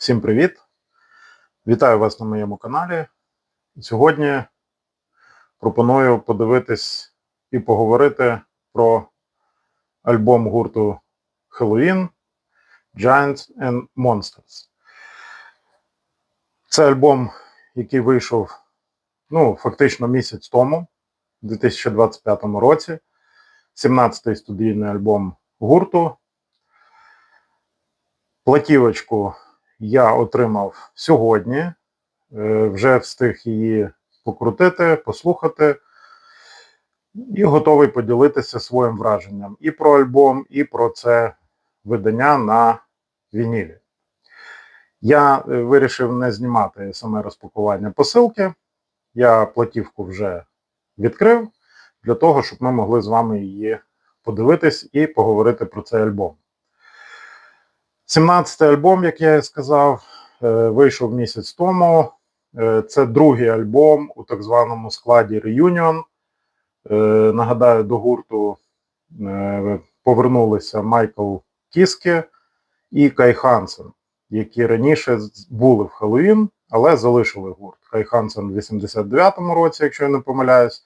Всім привіт! Вітаю вас на моєму каналі. Сьогодні пропоную подивитись і поговорити про альбом гурту Halloween Giants and Monsters. Це альбом, який вийшов ну, фактично місяць тому, у 2025 році. 17-й студійний альбом гурту. Платівочку я отримав сьогодні. Е, Вже встиг її покрутити, послухати і готовий поділитися своїм враженням і про альбом, і про це видання на вінілі. Я е, вирішив не знімати саме розпакування посилки. Я платівку вже відкрив для того, щоб ми могли з вами її подивитись і поговорити про цей альбом. 17-й альбом, як я і сказав, е, вийшов місяць тому. Е, Це другий альбом у так званому складі Reunion. Е, Нагадаю, до гурту повернулися Майкл Кіске і Кай Хансен, які раніше були в Хеллоуін, але залишили гурт. Кай Хансен в 89-му році, якщо я не помиляюсь,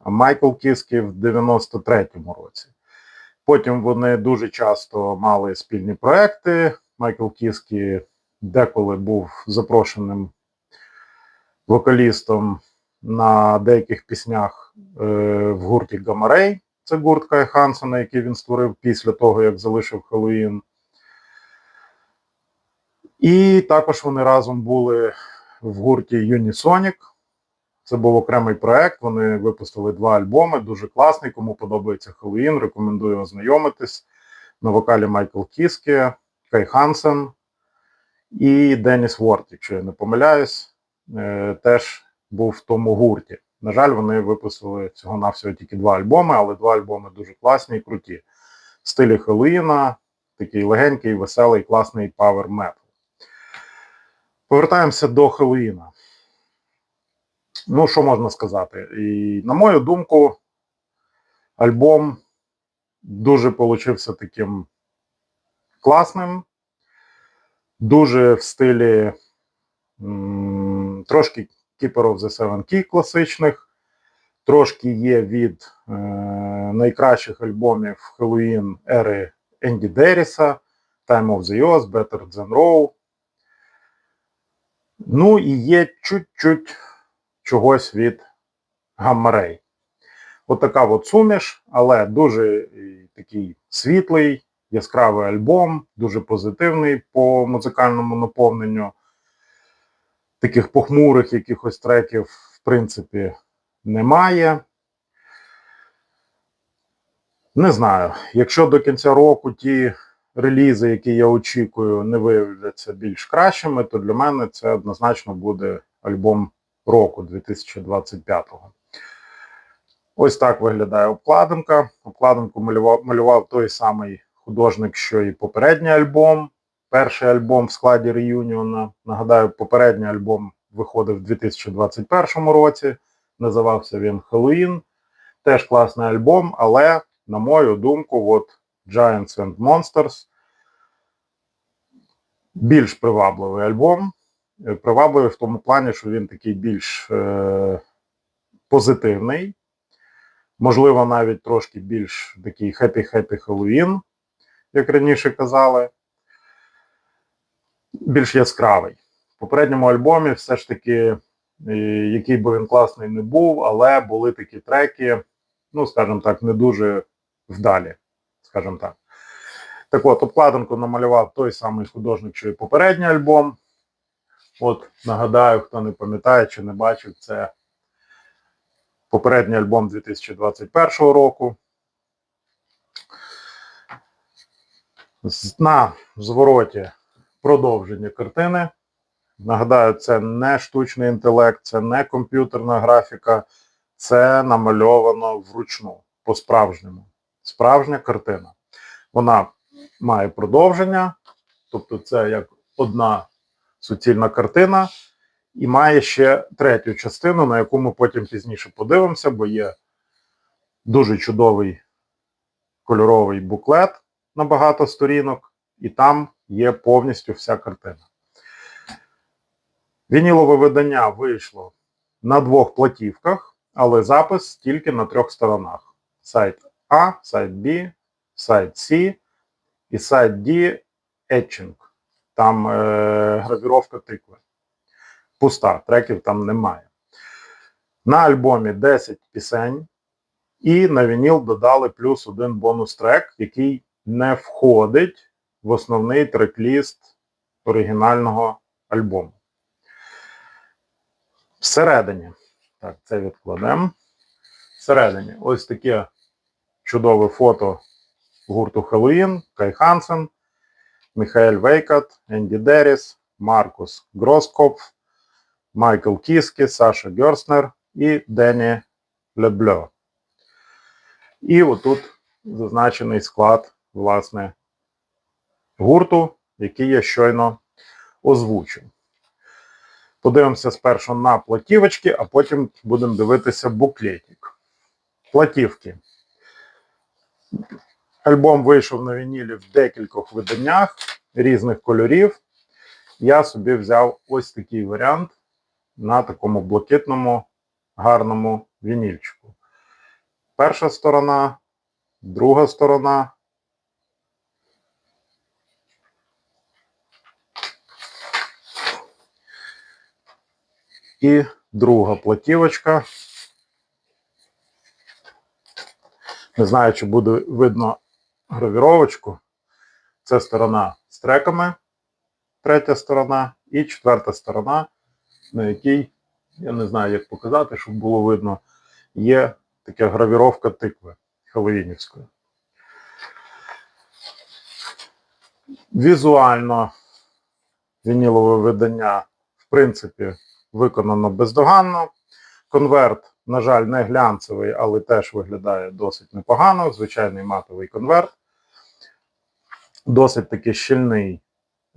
а Майкл Кіске в 93-му році. Потім вони дуже часто мали спільні проекти. Майкл Кіскі деколи був запрошеним вокалістом на деяких піснях е, в гурті Гамарей. Це гурт Кай Хансена, який він створив після того, як залишив Хеллоуін. І також вони разом були в гурті Unisonic. Це був окремий проект. Вони випустили два альбоми. Дуже класний. Кому подобається Хеллоуін, рекомендую ознайомитись. На вокалі Майкл Кіске, Кай Хансен і Деніс Ворд, якщо я не помиляюсь, е, теж був в тому гурті. На жаль, вони випустили всього-навсього тільки два альбоми, але два альбоми дуже класні і круті. В стилі Хеллоуіна, такий легенький, веселий, класний павер метал. Повертаємося до Хеллоуіна. Ну, що можна сказати? І, на мою думку, альбом дуже получився таким класним, дуже в стилі трошки Keeper of the Seven Key класичних, трошки є від е, найкращих альбомів Halloween ери Енді Дерріса, Time of the Oz, Better Than Raw. Ну і є чуть-чуть чогось від Гаммарей. От от суміш, але дуже е, такий світлий, яскравий альбом, дуже позитивний по музикальному наповненню. Таких похмурих якихось треків, в принципі, немає. Не знаю. Якщо до кінця року ті релізи, які я очікую, не виявляться більш кращими, то для мене це однозначно буде альбом року 2025-го. Ось так виглядає обкладинка. Обкладинку малював, малював той самий художник, що і попередній альбом. Перший альбом в складі Reunion. Нагадаю, попередній альбом виходив у 2021 році. Називався він Halloween. Теж класний альбом, але, на мою думку, от Giants and Monsters більш привабливий альбом. Привабливий в тому плані, що він такий більш е, позитивний, можливо, навіть трошки більш такий хеппі-хеппі Хеллоуін, як раніше казали, більш яскравий. В попередньому альбомі все ж таки, е, який би він класний не був, але були такі треки, ну, скажімо так, не дуже вдалі, скажімо так. Так от, обкладинку намалював той самий художник, що і попередній альбом. От, нагадаю, хто не пам'ятає чи не бачив, це попередній альбом 2021 року. На звороті продовження картини. Нагадаю, це не штучний інтелект, це не комп'ютерна графіка, це намальовано вручну, по-справжньому. Справжня картина. Вона має продовження, тобто це як одна суцільна картина, і має ще третю частину, на яку ми потім пізніше подивимося, бо є дуже чудовий кольоровий буклет на багато сторінок, і там є повністю вся картина. Вінілове видання вийшло на двох платівках, але запис тільки на трьох сторонах: сайт А, сайт Б, сайт С і сайт D Etching. Там е, гравіровка тикви. Пуста, треків там немає. На альбомі 10 пісень, і на вініл додали плюс один бонус трек, який не входить в основний трек-ліст оригінального альбому. Всередині, так, це відкладемо. Всередині ось таке чудове фото гурту Хеллоїн, Кай Хансен, Міхаель Вейкат, Енді Деріс, Маркус Гроскопф, Майкл Кіскі, Саша Герснер і Дені Лебльо. І отут зазначений склад, власне, гурту, який я щойно озвучив. Подивимося спершу на платівочки, а потім будемо дивитися буклетик. Платівки. Альбом вийшов на вінілі в декількох виданнях різних кольорів. Я собі взяв ось такий варіант на такому блакитному гарному вінільчику. Перша сторона, друга сторона. І друга платівочка. Не знаю, чи буде видно гравіровочку. Це сторона з треками, третя сторона, і четверта сторона, на якій, я не знаю, як показати, щоб було видно, є така гравіровка тикви Хеллоїнівської. Візуально вінілове видання, в принципі, виконано бездоганно. Конверт, на жаль, не глянцевий, але теж виглядає досить непогано. Звичайний матовий конверт. Досить таки щільний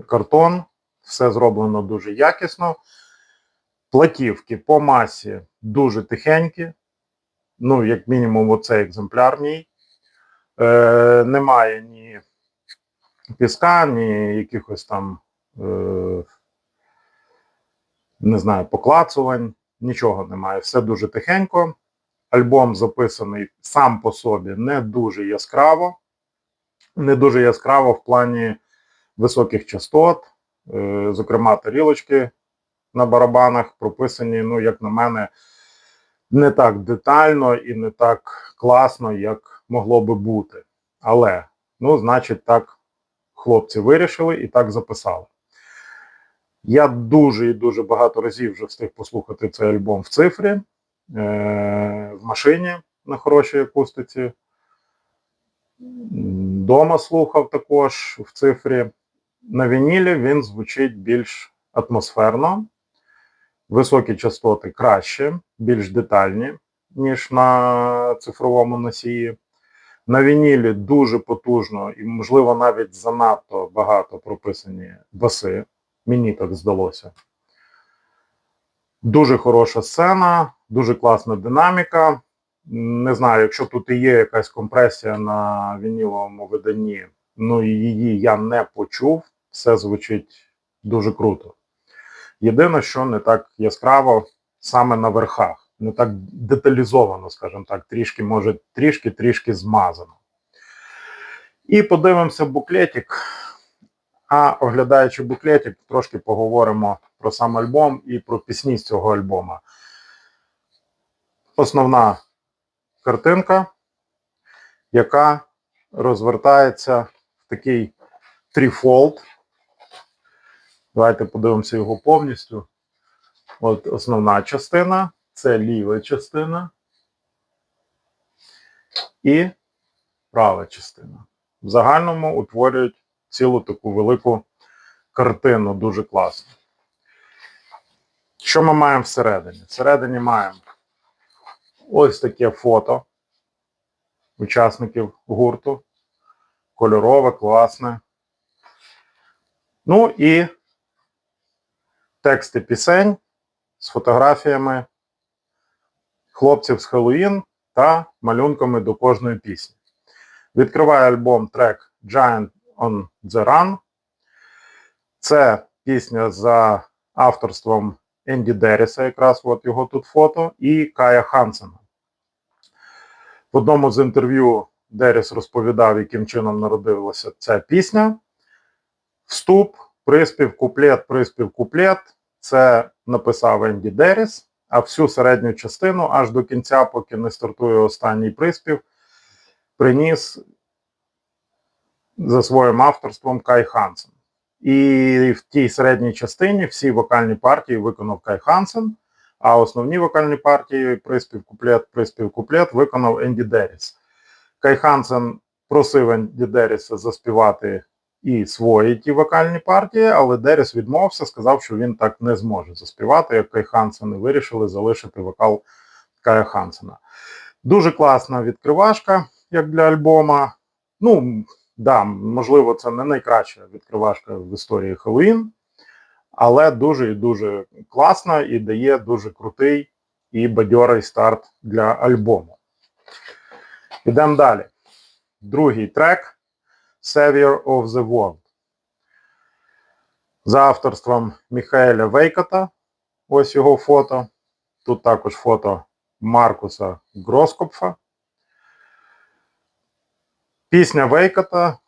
картон. Все зроблено дуже якісно. Платівки по масі дуже тихенькі. Ну, як мінімум, оцей екземпляр мій. Е, Немає ні піска, ні якихось там. Е, не знаю, поклацувань, нічого немає. Все дуже тихенько. Альбом записаний сам по собі не дуже яскраво, не дуже яскраво в плані високих частот, е, зокрема, тарілочки на барабанах прописані, ну, як на мене, не так детально і не так класно, як могло би бути. Але, ну, значить, так хлопці вирішили і так записали. Я дуже і дуже багато разів вже встиг послухати цей альбом в цифрі, е, в машині на хорошій акустиці. Дома слухав також в цифрі. На вінілі він звучить більш атмосферно, високі частоти краще, більш детальні, ніж на цифровому носії. На вінілі дуже потужно і, можливо, навіть занадто багато прописані баси. Мені так здалося. Дуже хороша сцена, дуже класна динаміка. Не знаю, якщо тут і є якась компресія на вініловому виданні, ну її я не почув. Все звучить дуже круто. Єдине, що не так яскраво саме на верхах, не так деталізовано, скажімо так, трішки, може, трішки-трішки змазано. І подивимося буклетик. А оглядаючи буклетик, трошки поговоримо про сам альбом і про пісні з цього альбома. Основна картинка, яка розвертається в такий тріфолд. Давайте подивимося його повністю. От основна частина, це ліва частина і права частина. В загальному утворюють цілу таку велику картину, дуже класно. Що ми маємо всередині? Всередині маємо ось таке фото учасників гурту. Кольорове, класне. Ну і тексти пісень з фотографіями хлопців з Хеллоїн та малюнками до кожної пісні. Відкриває альбом трек Giant on the Run. Це пісня за авторством Енді Деріса, якраз от його тут фото, і Кая Хансена. В одному з інтерв'ю Деріс розповідав, яким чином народилася ця пісня. Вступ, приспів, куплет, приспів, куплет. Це написав Енді Деріс, а всю середню частину аж до кінця, поки не стартує останній приспів, приніс за своїм авторством Кай Хансен. І в тій середній частині всі вокальні партії виконав Кай Хансен, а основні вокальні партії приспів куплет, приспів куплет виконав Енді Деріс. Кай Хансен просив Енді Деріса заспівати і свої ті вокальні партії, але Деріс відмовився, сказав, що він так не зможе заспівати, як Кай Хансен, і вирішили залишити вокал Кая Хансена. Дуже класна відкривашка, як для альбома. Ну, да, можливо, це не найкраща відкривашка в історії Хеллоуін, але дуже і дуже класна і дає дуже крутий і бадьорий старт для альбому. Ідемо далі. Другий трек Savior of the World. За авторством Міхаеля Вейкота. Ось його фото. Тут також фото Маркуса Гроскопфа. Пісня Вейкота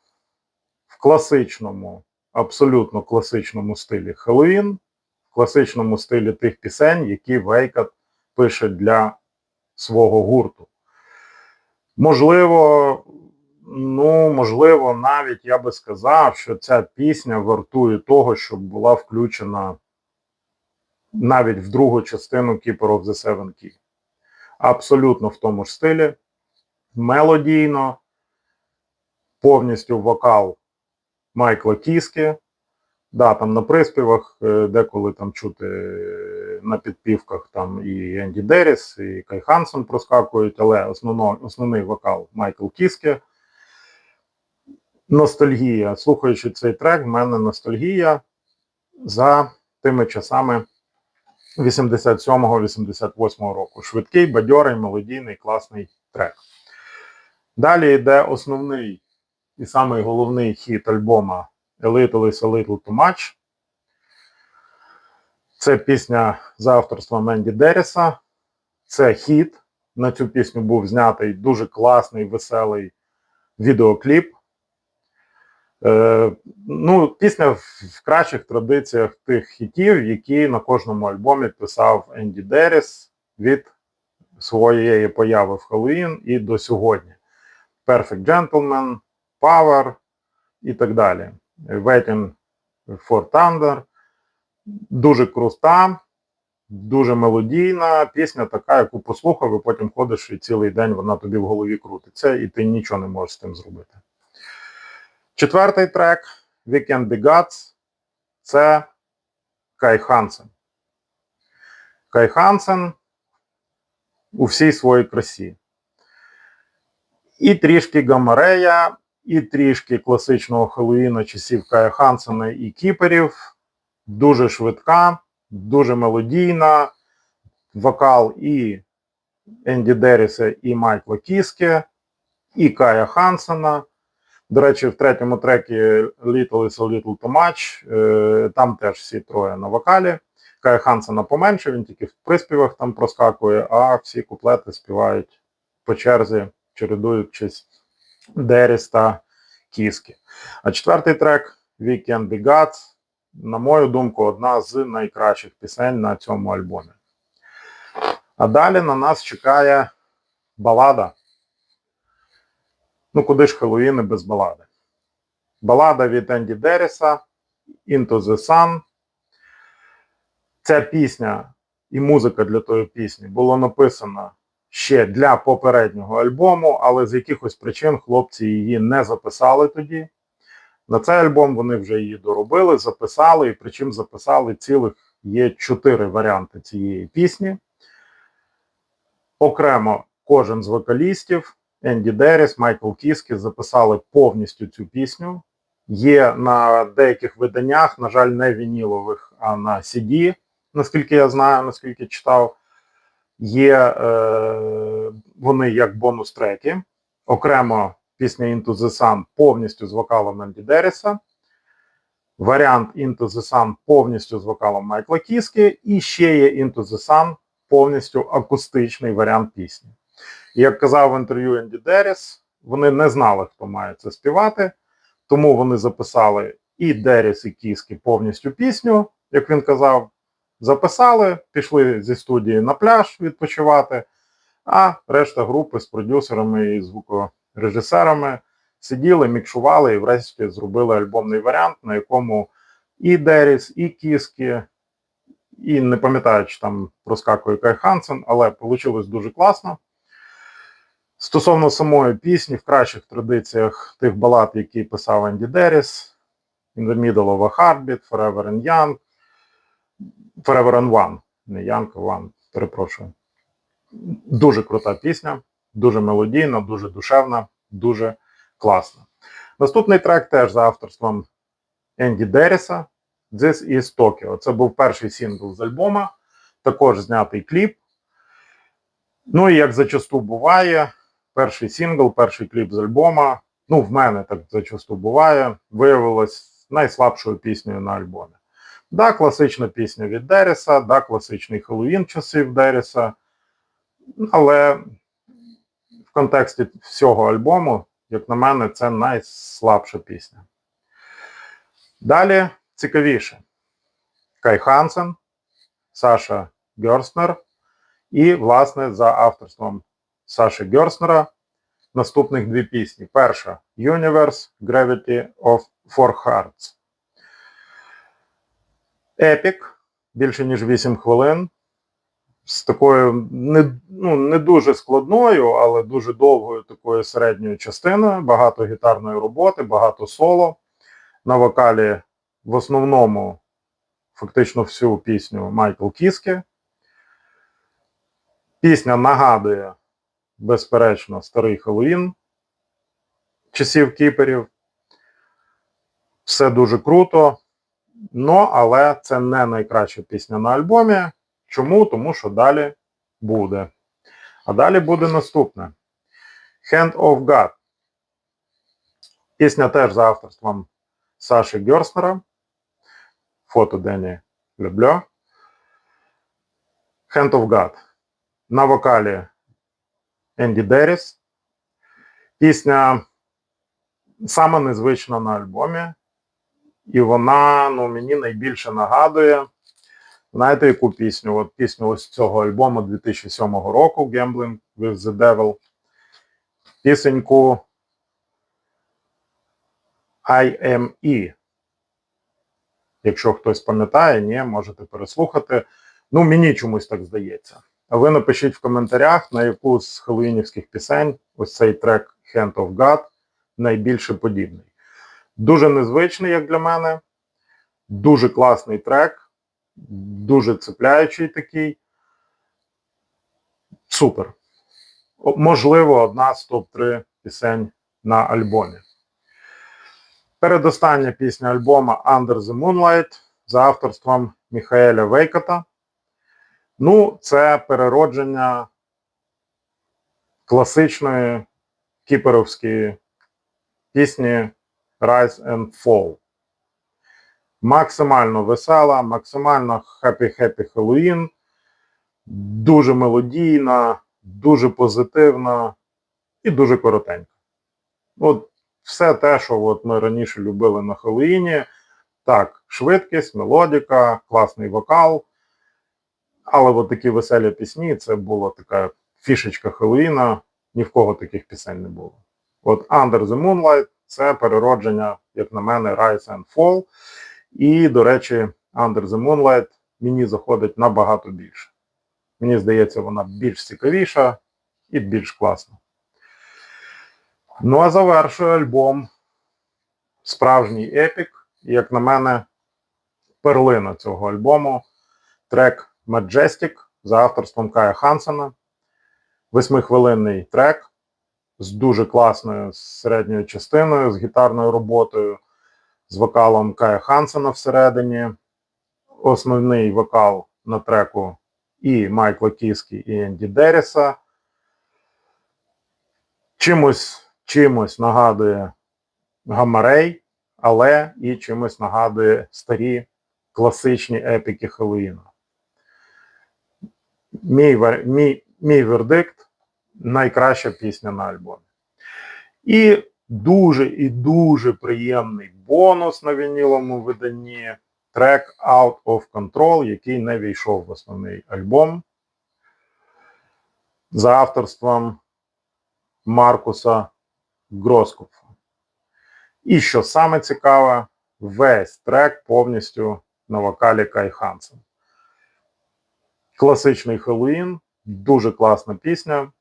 в класичному, абсолютно класичному стилі Хеллоуін, в класичному стилі тих пісень, які Вейкот пише для свого гурту. Можливо, ну, можливо, навіть я би сказав, що ця пісня вартує того, щоб була включена навіть в другу частину Keeper of the Seven Key. Абсолютно в тому ж стилі, мелодійно, повністю вокал Майкла Кіскі. Да, там на приспівах, е, деколи там чути е, на підпівках там і Енді Деріс, і Кай Хансен проскакують, але основно, основний вокал Майкл Кіскі. Ностальгія. Слухаючи цей трек, в мене ностальгія за тими часами 87-88 року. Швидкий, бадьорий, мелодійний, класний трек. Далі йде основний і самий головний хіт альбома A Little is a Little Too Much. Це пісня за авторством Енді Деріса. Це хіт. На цю пісню був знятий дуже класний, веселий відеокліп. Е, ну, Пісня в кращих традиціях тих хітів, які на кожному альбомі писав Енді Деріс від своєї появи в Хеллоуін і до сьогодні. Perfect Gentleman, Power і так далі. Waiting for Thunder. Дуже крута, дуже мелодійна пісня, така, яку послухав, і потім ходиш і цілий день вона тобі в голові крутиться, і ти нічого не можеш з тим зробити. Четвертий трек We Can Be Gods це Кай Хансен. Кай Хансен у всій своїй красі. І трішки Гамарея, і трішки класичного Хеллоуіна часів Кая Хансена і Кіперів. Дуже швидка, дуже мелодійна. Вокал і Енді Деріса, і Майкла Кіске, і Кая Хансена. До речі, в третьому трекі Little is a Little Too Much, е, там теж всі троє на вокалі. Кая Хансена поменше, він тільки в приспівах там проскакує, а всі куплети співають по черзі, чередуючись Деріс та Кіски. А четвертий трек We Can Be Gods, на мою думку, одна з найкращих пісень на цьому альбомі. А далі на нас чекає балада. Ну, куди ж Хеллоуіни без балади? Балада від Енді Деріса Into the Sun. Ця пісня і музика для тої пісні була написана ще для попереднього альбому, але з якихось причин хлопці її не записали тоді. На цей альбом вони вже її доробили, записали, і причому записали цілих є чотири варіанти цієї пісні. Окремо кожен з вокалістів, Енді Деріс, Майкл Кіскі записали повністю цю пісню. Є на деяких виданнях, на жаль, не вінілових, а на CD, наскільки я знаю, наскільки читав. Є е, вони як бонус-треки. Окремо пісня Into the Sun повністю з вокалом Енді Деріса. варіант Into the Sun повністю з вокалом Майкла Кіскі, і ще є Into the Sun повністю акустичний варіант пісні. І як казав в інтерв'ю Енді Деріс, вони не знали, хто має це співати, тому вони записали і Деріс, і Кіскі повністю пісню, як він казав, записали, пішли зі студії на пляж відпочивати, а решта групи з продюсерами і звукорежисерами сиділи, мікшували і врешті зробили альбомний варіант, на якому і Деріс, і Кіскі, і не пам'ятаю, чи там проскакує Кай Хансен, але вийшло дуже класно. Стосовно самої пісні, в кращих традиціях тих балад, які писав Енді Деріс, In the Middle of a Heartbeat, Forever and Young, Forever and One, не Young, One, перепрошую. Дуже крута пісня, дуже мелодійна, дуже душевна, дуже класна. Наступний трек теж за авторством Енді Деріса This is Tokyo. Це був перший сингл з альбома, також знятий кліп. Ну і як зачасту буває, перший сингл, перший кліп з альбома, ну в мене так зачасту буває, виявилось найслабшою піснею на альбомі. Да, класична пісня від Деріса, да, класичний Хеллоуін часів Деріса, але в контексті всього альбому, як на мене, це найслабша пісня. Далі цікавіше. Кай Хансен, Саша Герстнер і, власне, за авторством Саші Герстнера наступних дві пісні. Перша Universe Gravity of Four Hearts. Епік, більше ніж 8 хвилин. З такою не, ну, не дуже складною, але дуже довгою такою середньою частиною. Багато гітарної роботи, багато соло. На вокалі в основному фактично всю пісню Майкл Кіске. Пісня нагадує, безперечно, старий Хеллоуін часів кіперів. Все дуже круто. Ну, але це не найкраща пісня на альбомі. Чому? Тому що далі буде. А далі буде наступне: Hand of God. Пісня теж за авторством Саші Герснера. Фото Дені Люблю. Hand of God. На вокалі Енді Деріс. Пісня саме незвична на альбомі. І вона ну, мені найбільше нагадує. Знаєте, яку пісню? От пісню ось цього альбому 2007 року Gambling with the Devil. Пісеньку I am E. Якщо хтось пам'ятає, ні, можете переслухати. Ну, мені чомусь так здається. А ви напишіть в коментарях, на яку з хеллоуінівських пісень ось цей трек Hand of God найбільше подібний. Дуже незвичний, як для мене. Дуже класний трек, дуже цепляючий такий. Супер. Можливо, одна з топ-3 пісень на альбомі. Передостання пісня альбома Under the Moonlight за авторством Міхаеля Вейкота. Ну, це переродження класичної кіперовської пісні Rise and Fall. Максимально весела, максимально happy-happy Halloween, дуже мелодійна, дуже позитивна і дуже коротенька. От все те, що от ми раніше любили на Хеллоуіні. Так, швидкість, мелодіка, класний вокал. Але от такі веселі пісні це була така фішечка Хеллоуіна, ні в кого таких пісень не було. От Under the Moonlight це переродження, як на мене, Rise and Fall. І, до речі, Under the Moonlight мені заходить набагато більше. Мені здається, вона більш цікавіша і більш класна. Ну, а завершує альбом справжній епік. Як на мене, перлина цього альбому. Трек Majestic за авторством Кая Хансена. Восьмихвилинний трек з дуже класною середньою частиною, з гітарною роботою, з вокалом Кая Хансена всередині. Основний вокал на треку і Майкла Кіскі, і Енді Деріса. Чимось чимось нагадує Гамарей, але і чимось нагадує старі класичні епіки Хеллоїна. Мій, мій, мій вердикт найкраща пісня на альбомі. І дуже і дуже приємний бонус на вініловому виданні трек Out of Control, який не війшов в основний альбом за авторством Маркуса Гроскопфа. І що саме цікаве, весь трек повністю на вокалі Кай Хансен. Класичний Хеллоїн, дуже класна пісня.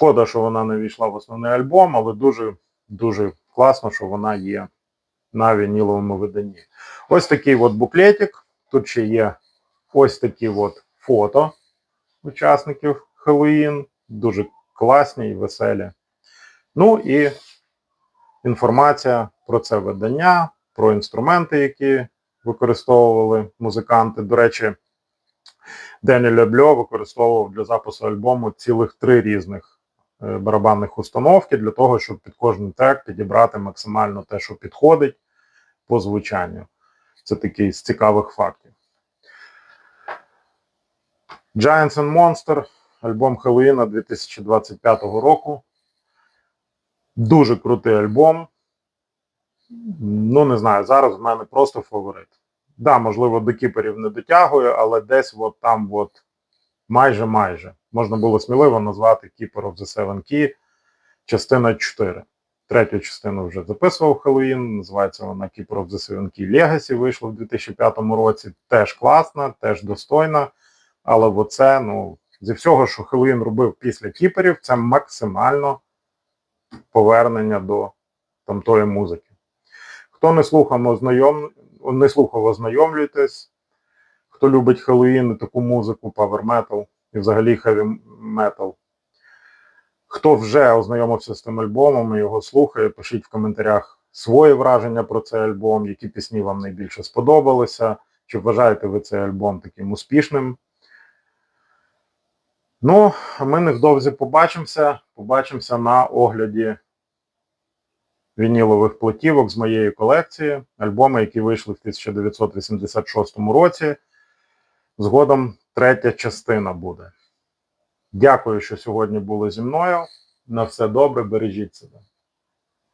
Шкода, що вона не війшла в основний альбом, але дуже дуже класно, що вона є на вініловому виданні. Ось такий от буклетик. Тут ще є ось такі от фото учасників Хеллоїн. Дуже класні і веселі. Ну і інформація про це видання, про інструменти, які використовували музиканти. До речі, Дені Лебльо використовував для запису альбому цілих три різних барабанних установки для того, щоб під кожен трек підібрати максимально те, що підходить по звучанню. Це такий з цікавих фактів. Giants and Monster, альбом Хеллоїна 2025 року. Дуже крутий альбом. Ну, не знаю, зараз в мене просто фаворит. Да, можливо, до кіперів не дотягує, але десь от там от майже майже. Можна було сміливо назвати Keeper of the Seven Key частина 4. Третю частину вже записував Хеллоїн, називається вона Keeper of the Seven Key Legacy, вийшла в 2005 році. Теж класна, теж достойна. Але оце, ну, зі всього, що Хеллоїн робив після кіперів, це максимально повернення до тамтої музики. Хто не слухав, ознайом... не слухав, ознайомлюйтесь. Хто любить Хеллоїн і таку музику, павер метал і взагалі хеві метал. Хто вже ознайомився з тим альбомом і його слухає, пишіть в коментарях свої враження про цей альбом, які пісні вам найбільше сподобалися, чи вважаєте ви цей альбом таким успішним. Ну, а ми невдовзі побачимося. Побачимося на огляді вінілових платівок з моєї колекції, альбоми, які вийшли в 1986 році. Згодом третя частина буде. Дякую, що сьогодні були зі мною. На все добре, бережіть себе.